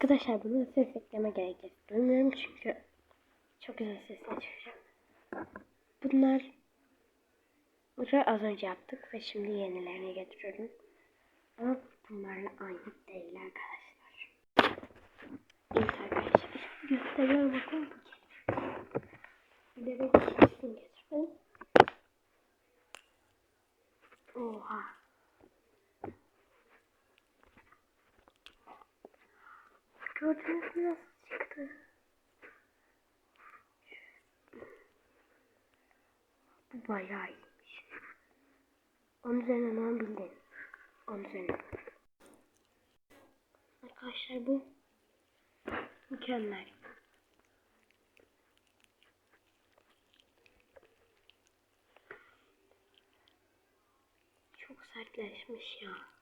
Arkadaşlar bunu ses ekleme gerek yok. Duymuyorum çünkü çok güzel sesler çıkacak. Bunlar Bunları az önce yaptık ve şimdi yenilerini getiriyorum. Ama bunların aynı değil arkadaşlar. Evet arkadaşlar. Gösteriyorum bakın. Bir de bir kesin getirdim. Oha. Gördünüz mü nasıl çıktı? Bu bayağı iyiymiş. Onun üzerine ne bildin? Onun üzerine. Arkadaşlar bu mükemmel. Çok sertleşmiş ya.